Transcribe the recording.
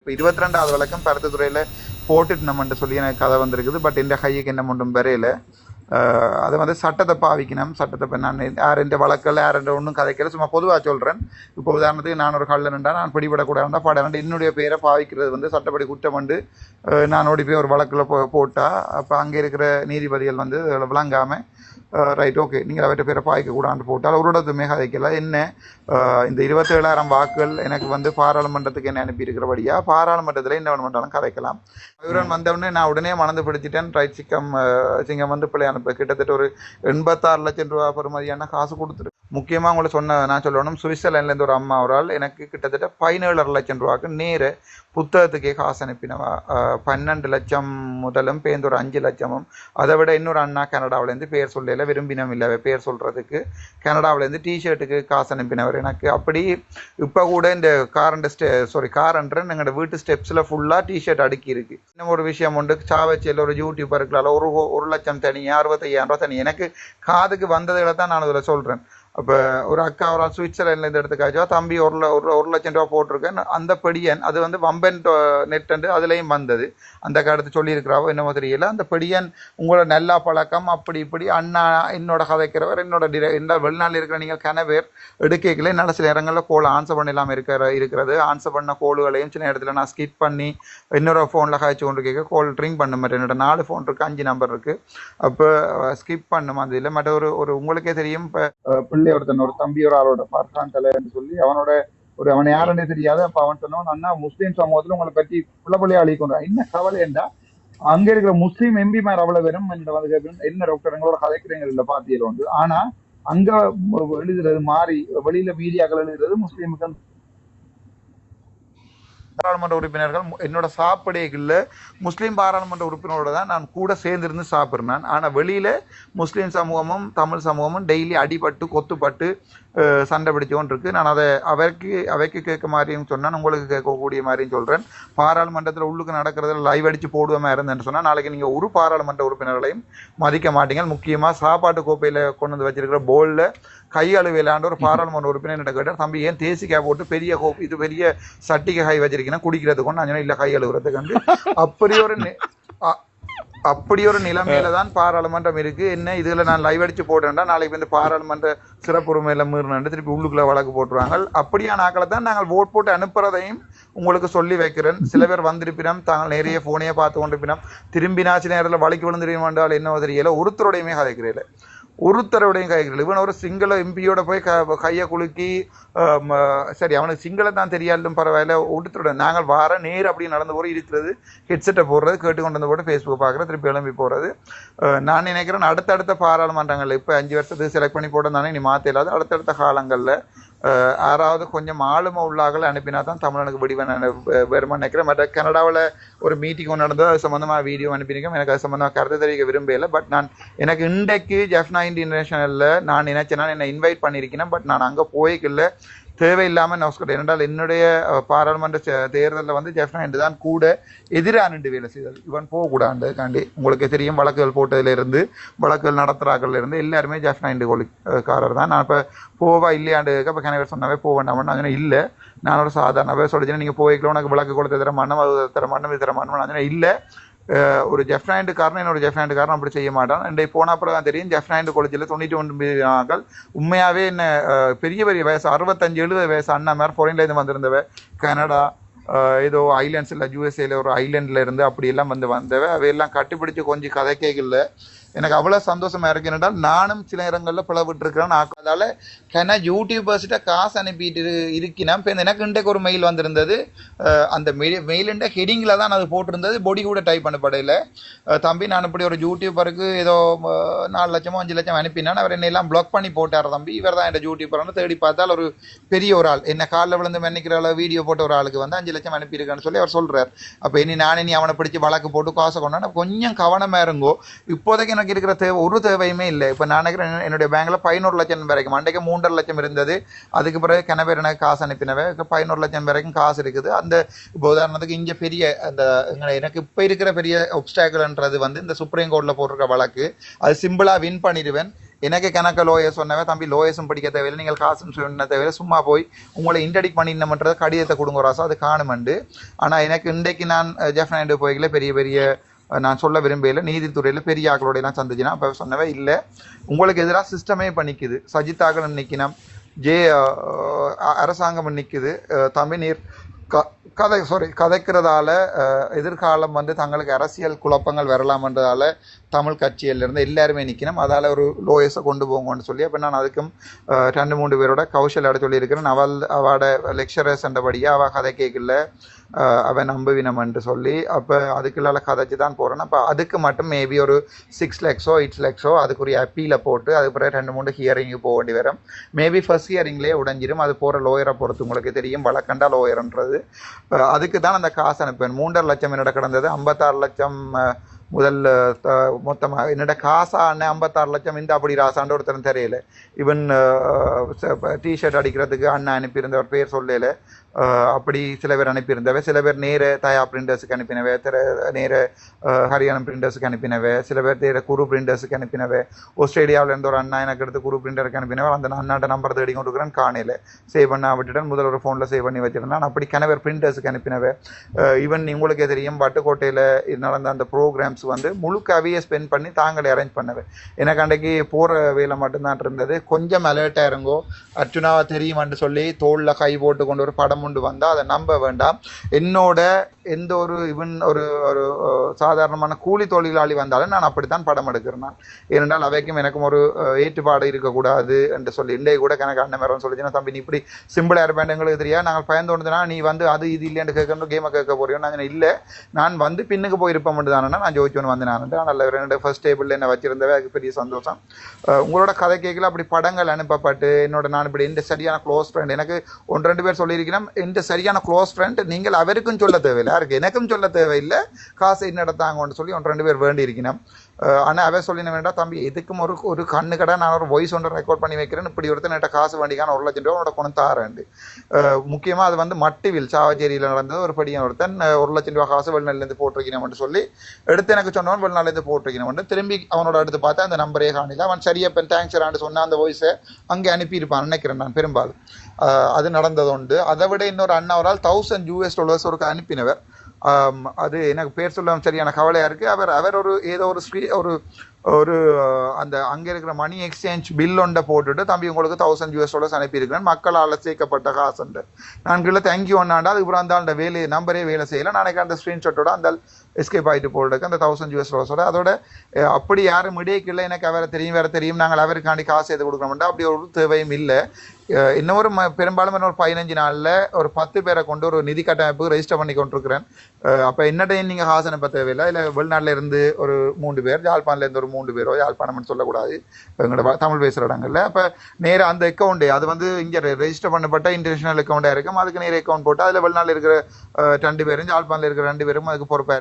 இப்போ இருபத்தி ரெண்டாவது வழக்கம் பருத்தத்துறையில் போட்டுட்டு நம்மன்ட்டு சொல்லி எனக்கு கதை வந்திருக்குது. பட் இந்த ஹையக்கு என்ன மட்டும் வரையில. அதை வந்து சட்டத்தை பாவிக்கணும். சட்டத்தை நான் யார் இந்த வழக்கில் யார் என்ற ஒன்றும் கதைக்கல சும்மா பொதுவாக சொல்கிறேன் இப்போ உதாரணத்துக்கு நான் ஒரு கல்ல நின்றா நான் பிடிபடக்கூடாதுன்னா படம் என்னுடைய பேரை பாவிக்கிறது வந்து சட்டப்படி குற்றம் வந்து நான் ஓடி போய் ஒரு வழக்கில் போ போட்டால் அப்போ அங்கே இருக்கிற நீதிபதிகள் வந்து அதில் விளங்காமல் ரைட் ஓகே நீங்கள் அவர்கிட்ட பேரை பாய்க்க கூடாது போட்டால் அவரோடதுமே கதைக்கல. என்ன? இந்த இருபத்தேழாயிரம் வாக்குகள் எனக்கு வந்து பாராளுமன்றத்துக்கு என்ன அனுப்பியிருக்கிறபடியா? பாராளுமன்றத்தில் என்ன வேணுமென்றாலும் கதைக்கலாம். இவரன் வந்தவுடனே நான் உடனே மணந்து பிடிச்சிட்டேன். ரைட் சிக்கம் சிங்கம் வந்து பிள்ளை இப்போ கிட்டத்தட்ட ஒரு எண்பத்தாறு லட்சம் ரூபா பெறுமதியான காசு கொடுத்துரு முக்கியமாக உங்களை சொன்ன நான் சொல்லணும் சுவிட்சர்லாண்ட்லேருந்து ஒரு அம்மா ஒரு ஆள் எனக்கு கிட்டத்தட்ட பதினேழு லட்சம் ரூபாய்க்கு நேர புத்தகத்துக்கே காசு அனுப்பினவா. பன்னெண்டு லட்சம் முதலும் பேர்ந்து ஒரு அஞ்சு லட்சமும். அதை விட இன்னொரு அண்ணா கனடாவிலேருந்து பேர் சொல்லல விரும்பினம் இல்லை பேர் சொல்கிறதுக்கு கனடாவிலேருந்து டிஷர்ட்டுக்கு காசு அனுப்பினவர் எனக்கு. அப்படி இப்போ கூட இந்த காரண்ட் ஸ்டெ சாரி காரண்ட்ரன் எங்களோட வீட்டு ஸ்டெப்ஸில் ஃபுல்லாக டிஷர்ட் அடுக்கி இருக்கு. இன்னும் ஒரு விஷயம் உண்டு சாவச்சியில் ஒரு யூடியூபருக்களால் ஒரு ஒரு லட்சம் தனி அறுபத்தையாயிரம் ரூபா தனி. எனக்கு காதுக்கு வந்ததுகளை தான் நான் இதில் சொல்கிறேன் இப்போ ஒரு அக்கா ஒரு ஆள் சுவிட்சர்லாண்ட்லேருந்து எடுத்துக்காச்சோ தம்பி ஒரு ஒரு ஒரு லட்சம் ரூபா போட்டிருக்கேன். அந்த படியன் அது வந்து வம்பன் நெட் அதுலேயும் வந்தது. அந்த காலத்து சொல்லியிருக்கிறாவோ என்னமோ தெரியல. அந்த படியன் உங்களோட நல்லா பழக்கம் அப்படி இப்படி அண்ணா என்னோட கதைக்கிறவர் என்னோட டிர என்ன வெளிநாட்டில் இருக்கிற நீங்கள் கனவேர் எடுக்கல என்னால் சில இடங்களில் கோல் ஆன்சர் பண்ணலாமல் இருக்கிற இருக்கிறது. ஆன்சர் பண்ண கோல்களையும் சில இடத்துல நான் ஸ்கிப் பண்ணி இன்னொரு ஃபோனில் காய்ச்சி கொண்டு கேட்க கோல் ட்ரிங் பண்ண மாட்டேன். என்னோட நாலு ஃபோன் இருக்குது அஞ்சு நம்பர் இருக்குது அப்போ ஸ்கிப் பண்ண மாதிரி இல்லை. மற்ற ஒரு ஒரு உங்களுக்கே தெரியும் இப்போ பிள்ளை ஒருத்தன் ஒரு தம்பி ஒரு ஆளோட பார்க்கான் தலைன்னு சொல்லி அவனோட ஒரு அவன் யாருன்னே தெரியாது. அப்ப அவன் சொன்னான் அண்ணா முஸ்லீம் சமூகத்துல உங்களை பற்றி புள்ள புள்ளையா அழிக்கணும் என்ன கவலை என்றா அங்க இருக்கிற முஸ்லீம் எம்பிமார் அவ்வளவு பேரும் இந்த வந்து என்ன டாக்டர் எங்களோட கதைக்கிறீங்க இல்ல பாத்தியில்? வந்து ஆனா அங்க எழுதுறது மாறி வெளியில மீடியாக்கள் எழுதுறது முஸ்லீமுக்கு பாராளுமன்ற உறுப்பினர்கள் என்னோட சாப்பிடைகளில் முஸ்லீம் பாராளுமன்ற உறுப்பினரோட தான் நான் கூட சேர்ந்திருந்து சாப்பிட்றேன் ஆனால் வெளியில் முஸ்லீம் சமூகமும் தமிழ் சமூகமும் டெய்லி அடிபட்டு கொத்துப்பட்டு சண்டை பிடிச்சோன் இருக்குது நான் அதை அவருக்கு அவைக்கு கேட்க மாதிரியும் சொன்னேன். உங்களுக்கு கேட்கக்கூடிய மாதிரியும் சொல்கிறேன் பாராளுமன்றத்தில் உள்ளுக்கு நடக்கிறதுல லைவ் அடித்து போடுவோமா இருந்தேன்னு சொன்னால் நாளைக்கு நீங்கள் ஒரு பாராளுமன்ற உறுப்பினர்களையும் மதிக்க மாட்டீங்க. முக்கியமாக சாப்பாட்டு கோப்பையில் கொண்டு வந்து வச்சிருக்கிற போலில் கை அழுவையிலாண்ட ஒரு பாராளுமன்ற உறுப்பினர் என்ன கேட்டார் தம்பி ஏன் தேசிக்காய் போட்டு பெரிய கோப்பை இது பெரிய சட்டிக்கு கை வச்சிருக்கீங்கன்னா குடிக்கிறதுக்கு நான் சொன்னேன், இல்ல கை அழுகுறதுக்கு அப்படி ஒரு அப்படி ஒரு நிலைமையில தான் பாராளுமன்றம் இருக்கு. என்ன இதுல நான் லைவ் அடிச்சு போட்டேன்டா நாளைக்கு வந்து பாராளுமன்ற சிறப்புரிமையில மீறினு திருப்பி உள்ளுக்குள்ள வழக்கு போட்டுருவாங்க. அப்படியான ஆக்களை தான் நாங்கள் ஓட் போட்டு அனுப்புறதையும் உங்களுக்கு சொல்லி வைக்கிறேன். சில பேர் வந்திருப்பினம் தாங்கள் நிறைய போனையே பார்த்து கொண்டிருப்பினம் திரும்பினாச்சு நேரத்தில் வலிக்கு விழுந்துருவாண்டால் என்ன தெரியல. ஒருத்தருடையுமே கதைக்கிறீங்கள ஒருத்தருடையும் கைகள் இவன் ஒரு சிங்கள எம்பியோட போய் க கையை குலுக்கி சரி அவனுக்கு சிங்களம் தான் தெரியாலும் பரவாயில்ல ஒருத்தரோட நாங்கள் வார நேர் அப்படி நடந்து போய் இருக்கிறது ஹெட்செட்டை போடுறது கேட்டு கொண்டு வந்து போட்டு ஃபேஸ்புக் பார்க்குறது திருப்பி எழும்பி போகிறது நான் நினைக்கிறேன் அடுத்தடுத்த பாராளுமன்றங்கள் இப்போ அஞ்சு வருஷத்துக்கு செலக்ட் பண்ணி போட்டோம் தானே நீ மாற்ற இல்லாத அடுத்தடுத்த காலங்களில் யாராவது கொஞ்சம் ஆளுமை உள்ளாக அனுப்பினா தான் தமிழனுக்கு விடிவன் வருமா நினைக்கிறேன். மற்ற கனடாவில் ஒரு மீட்டிங் ஒன்று நடந்தது அது சம்மந்தமாக வீடியோ அனுப்பியிருக்கேன். எனக்கு அது சம்மந்தமாக கருத்து தெரிவிக்க விரும்பல பட் நான் எனக்கு இன்றைக்கு ஜெஃப்னா இன்டர்நேஷனலில் நான் நினைச்சேன்னா என்னை இன்வைட் பண்ணியிருக்கேன் பட் நான் அங்கே போய்க்கல. தேவையில்லாமல் நோஸ்கட் ஏனென்றால் என்னுடைய பாராளுமன்ற தேர்தலில் வந்து ஜெஃப்னா தான் கூட எதிராக நின்று வேலை செய்தது இவன் போகக்கூடாது காண்டி உங்களுக்கு தெரியும் வழக்குகள் போட்டதிலிருந்து வழக்குகள் நடத்துகிறாக்கள்ல இருந்து எல்லாருமே ஜெஃப்னா என்று காரர் தான். நான் இப்போ போவா இல்லையாண்டு இப்போ கணவர் சொன்னாவே போக வேண்டாம் நான் சொன்னேன். இல்லை நான் ஒரு சாதாரணவே சொல்லிச்சுன்னா நீங்கள் போய்க்கலாம் உனக்கு விளக்கு கொடுத்து தர மாட்டோம் அது தர மாட்டோம் இது தர மாட்டோம் நான் சொன்னேன். இல்லை ஒரு ஜெஃப்னாண்டு காரணம் என்னோட ஜெஃப்னாண்டு காரணம் அப்படி செய்ய மாட்டான். இன்றைக்கு போன அப்புறம் தான் தெரியும் ஜெஃப்னாண்டு காலேஜில் தொண்ணூற்றி ஒன்பது நாட்கள் உண்மையாகவே என்ன பெரிய பெரிய வயசு அறுபத்தஞ்சு எழுபது வயசு அண்ணா மாதிரி ஃபாரின்லேருந்து வந்திருந்தவ கனடா ஏதோ ஐலாண்ட்ஸில் யூஎஸ்ஏல ஒரு ஐலாண்டில் இருந்து அப்படி எல்லாம் வந்து வந்தவ அவையெல்லாம் கட்டிப்பிடிச்சு கொஞ்சம் கதை கேட்கல எனக்கு அவ்வளோ சந்தோஷமாக இருக்கு. என்றால் நானும் சில இடங்களில் பிளவிட்டுருக்கிறேன் அதனால் ஏன்னா யூடியூபர்ஸ்கிட்ட காசு அனுப்பிட்டு இருக்கினா இப்போ எனக்கு இன்றைக்கு ஒரு மெயில் வந்திருந்தது. அந்த மெயில் மெயிலுண்ட ஹெடிங்கில் தான் அது போட்டிருந்தது. பொடி கூட டைப் பண்ணப்படையில் தம்பி நான் இப்படி ஒரு யூடியூபருக்கு ஏதோ நாலு லட்சமோ அஞ்சு லட்சம் அனுப்பினான். அவர் என்னையெல்லாம் பிளாக் பண்ணி போட்டார் தம்பி. இவர் தான் என் யூடியூபர்னு தேடி பார்த்தால் ஒரு பெரிய ஒரு ஆள். என்ன காலில் விழுந்து மன்னிக்கிற அளவு வீடியோ போட்ட ஒரு ஆளுக்கு வந்து அஞ்சு லட்சம் அனுப்பியிருக்கான்னு சொல்லி அவர் சொல்கிறார் அப்போ இனி நானே நீ அவனை பிடிச்சி வழக்கு போட்டு காசை கொண்டாந்து கொஞ்சம் கவனமாக இருங்கோ. இப்போதைக்கு எனக்கு இருக்கிற தேவை ஒரு தேவையுமே இல்லை. இப்போ நான் நினைக்கிறேன் என்னுடைய பேங்க்கில் பதினோரு லட்சம் வரைக்கும் அன்றைக்கு மூன்றரை லட்சம் இருந்தது. அதுக்கு பிறகு கிணவர் எனக்கு காசு அனுப்பினவை இப்போ பதினோரு லட்சம் வரைக்கும் காசு இருக்குது. அந்த இப்போ உதாரணத்துக்கு இங்கே பெரிய அந்த எனக்கு இப்போ இருக்கிற பெரிய ஒப்ஸ்டாக்கிள்ன்றது வந்து இந்த சுப்ரீம் கோர்ட்டில் போட்டிருக்க வழக்கு. அது சிம்பிளாக வின் பண்ணிடுவேன். எனக்கு கணக்க லோயர் சொன்னவன் தம்பி லோயர்ஸும் படிக்க தேவையில்லை. நீங்கள் காசும் சொன்ன தேவையில்லை. சும்மா போய் உங்களை இன்டடிக் பண்ணிடணுமன்றது கடிதத்தை கொடுங்க ராசா. அது காணுமண்டு. ஆனால் எனக்கு இன்றைக்கு நான் ஜெஃப் நாயுடு போய்கள பெரிய பெரிய நான் சொல்ல விரும்பல நீதித்துறையில் பெரிய ஆக்களோடையெல்லாம் எல்லாம் அப்போ சொன்னவே இல்லை. உங்களுக்கு எதிராக சிஸ்டமே பண்ணிக்குது. சஜித்தாக்கள் நிற்கினம் ஜே அரசாங்கம் நிற்குது தமிழ் நீர் க கதை சாரி கதைக்கிறதால எதிர்காலம் வந்து தங்களுக்கு அரசியல் குழப்பங்கள் வரலாம்ன்றதால தமிழ் கட்சியிலிருந்து எல்லாருமே நிற்கணும் அதால் ஒரு லோயஸை கொண்டு போங்கன்னு சொல்லி அப்போ நான் அதுக்கும் ரெண்டு மூணு பேரோட கௌஷல் அட சொல்லியிருக்கிறேன். அவள் அவட லெக்சரர்ஸ் என்றபடியாக அவள் கதை கேட்கல. அவன் நம்புவினம்ன்ட்டு சொல்லி அப்போ அதுக்குள்ளால கதைச்சு தான் போகிறேன் அப்போ அதுக்கு மட்டும் மேபி ஒரு சிக்ஸ் லேக்ஸோ எயிட் லேக்ஸோ அதுக்குரிய அப்பீலை போட்டு அதுக்கு பிறகு ரெண்டு மூணு ஹியரிங்கு போக வேண்டி வரும். மேபி ஃபர்ஸ்ட் ஹியரிங்லேயே உடஞ்சிரும். அது போகிற லோயரை பொறுத்து உங்களுக்கு தெரியும். வழக்கண்டா லோயர்ன்றது அதுக்கு தான் அந்த காசு அனுப்புவேன். மூன்றரை லட்சம் என்னோட கிடந்தது. ஐம்பத்தாறு லட்சம் முதல் மொத்தமாக என்னோட காசா அண்ணன் ஐம்பத்தாறு லட்சம் இந்த அப்படி ராசான்ற ஒருத்தரும் தெரியல. ஈவன் டிஷர்ட் அடிக்கிறதுக்கு அண்ணன் அனுப்பியிருந்தவர் பேர் சொல்லல. அப்படி சில பேர் அனுப்பியிருந்தவை சில பேர் நேர தயா பிரிண்டர்ஸுக்கு அனுப்பினவை திர நேர அஹ், ஹரியானா பிரிண்டர்ஸுக்கு அனுப்பினவ சில பேர் நேர குரு பிரிண்டர்ஸுக்கு அனுப்பினவ ஆஸ்திரேலியாவில் இருந்த ஒரு அண்ணா எனக்கு எடுத்து குரு பிரிண்டருக்கு அனுப்பினவை அந்த அண்ணாட்ட நம்பர் தேடி கொடுக்குறேன் காணையில். சேவ் பண்ண விட்டுட்டேன் முதல் ஒரு ஃபோனில் சேவ் பண்ணி வச்சிருந்தேன். அப்படி கணவர் பிரிண்டர்ஸுக்கு அனுப்பினவ ஈவன் உங்களுக்கே தெரியும் பட்டுக்கோட்டையில் நடந்த அந்த ப்ரோக்ராம்ஸ் வந்து முழுக்கவையே ஸ்பெண்ட் பண்ணி தாங்களே அரேஞ்ச் பண்ணவை. எனக்கு அன்றைக்கு போகிற வேலை மட்டும்தான் இருந்தது. கொஞ்சம் அலர்ட்டாக இருங்கோ. அர்ஜுனாவை தெரியுமான்னு சொல்லி தோளில் கை போட்டு கொண்டு ஒரு படம் உண்டு வந்தால் அதை நம்ப வேண்டாம். என்னோட எந்த ஒரு இவன் ஒரு ஒரு சாதாரணமான கூலி தொழிலாளி வந்தாலும் நான் அப்படித்தான் படம் எடுக்கிறேன் நான் ஏனென்றால் அவைக்கும் எனக்கும் ஒரு ஏற்றுப்பாடு இருக்கக்கூடாது என்று சொல்லி இண்டே கூட கணக்கு அண்ணன் மேரம் சொல்லிச்சுன்னா தம்பி நீ இப்படி சிம்பிளாக இருப்பேன் எங்களுக்கு தெரியாது நாங்கள் பயந்து கொண்டுனா நீ வந்து அது இது இல்லைன்னு கேட்கணும் கேமை கேட்க போறியோ நாங்கள் இல்லை. நான் வந்து பின்னுக்கு போயிருப்பேன் மட்டும் தானே. நான் ஜோதிச்சோன்னு வந்து நான் நல்ல ரெண்டு ஃபர்ஸ்ட் டேபிளில் என்ன வச்சிருந்தவே அதுக்கு பெரிய சந்தோஷம். உங்களோட கதை கேட்கல அப்படி படங்கள் அனுப்பப்பட்டு என்னோட நான் இப்படி எந்த சரியான க்ளோஸ் ஃப்ரெண்ட் எனக்கு ஒன்று ரெண்டு பேர் சொல்லியிருக்கிறேன் எந்த சரியான க்ளோஸ் ஃப்ரெண்ட் நீங்கள் அவருக்கும் சொல்ல தேவையில்லை. யாருக்கு எனக்கும் சொல்ல தேவையில்லை. காசு என்னடத்தாங்கன்னு சொல்லி ஒன்று ரெண்டு பேர் வேண்டி இருக்கணும் ஆனால் அவன் சொல்லின வேண்டாம். தம்பி எதுக்கும் ஒரு ஒரு கண்ணு கடை. நான் ஒரு வாய்ஸ் ஒன்று ரெக்கார்ட் பண்ணி வைக்கிறேன். இப்படி ஒருத்தன் என்கிட்ட காசு வேண்டிக்கான ஒரு லட்சம் ரூபா உன்னோட கொண்டு தாரேண்டு முக்கியமாக அது வந்து மட்டுவில் சாவச்சேரியில் நடந்தது. ஒரு படியும் ஒருத்தன் ஒரு லட்சம் ரூபா காசு வெளிநாட்டிலேருந்து போட்டிருக்கணும்னு சொல்லி எடுத்து எனக்கு சொன்னவன் வெளிநாட்டிலேருந்து போட்டிருக்கணும்னு. திரும்பி அவனோட அடுத்து பார்த்தா அந்த நம்பரே காணில. அவன் சரியப்பன் தேங்க்ஸ் ஆண்டு சொன்ன அந்த வாய்ஸை அங்கே அனுப்பியிருப்பான். நினைக்கிறேன் நான் பெரும்பாலும். அது நடந்தது உண்டு. அதை விட இன்னொரு அண்ணா ஒரு ஆள் தௌசண்ட் யூஎஸ் டாலர்ஸ் ஒரு அனுப்பினவர். அது எனக்கு பேர் சொல்ல சரியான கவலையாக இருக்குது அவர் அவர் ஒரு ஏதோ ஒரு ஸ்ரீ ஒரு ஒரு அந்த அங்கே இருக்கிற மணி எக்ஸ்சேஞ்ச் பில் ஒன்றை போட்டுட்டு தம்பி உங்களுக்கு தௌசண்ட் யூஎஸ் டாலர்ஸ் அனுப்பியிருக்கிறேன். மக்களால் சேர்க்கப்பட்ட காசுண்டு நான் கீழே தேங்க்யூ ஒன்னாண்டா அதுக்கப்புறம் அந்த ஆண்ட வேலை நம்பரே வேலை செய்யலை. நாளைக்கு அந்த ஸ்க்ரீன்ஷாட்டோட அந்த எஸ்கேப் ஆகிட்டு போடுறதுக்கு அந்த தௌசண்ட் யூஎஸ் டாலர்ஸோட அதோட அப்படி யாரும் இடையே எனக்கு அவரை தெரியும் வேற தெரியும் நாங்கள் அவருக்காண்டி காசு எது கொடுக்கணும்டா அப்படி ஒரு தேவையும் இல்லை. இன்னொரு ம- பெரும்பாலும் இன்னொரு பதினஞ்சு நாளில் ஒரு பத்து பேரை கொண்டு ஒரு நிதி கட்டமைப்புக்கு ரெஜிஸ்டர் பண்ணி கொண்டிருக்கிறேன். அப்போ என்ன டைம் நீங்கள் காசு அனுப்ப தேவையில்லை. இல்லை வெளிநாட்டில் இருந்து ஒரு மூன்று பேர் யாழ்ப்பாணம்ல இருந்து ஒரு மூன்று பேரோ யாழ்ப்பாணம்னு சொல்லக்கூடாது. எங்களோட தமிழ் பேசுகிற இடங்கள்ல. அப்போ நேராக அந்த அக்கௌண்ட்டு அது வந்து இங்கே ரெஜிஸ்டர் பண்ணப்பட்ட இன்டர்நேஷனல் அக்கௌண்ட்டாக இருக்கும். அதுக்கு நேர அக்கௌண்ட் போட்டு அதில் வெளிநாள் இருக்கிற ரெண்டு பேரும் யாழ்ப்பாணில் இருக்கிற ரெண்டு பேரும் அதுக்கு பொறுப்பாக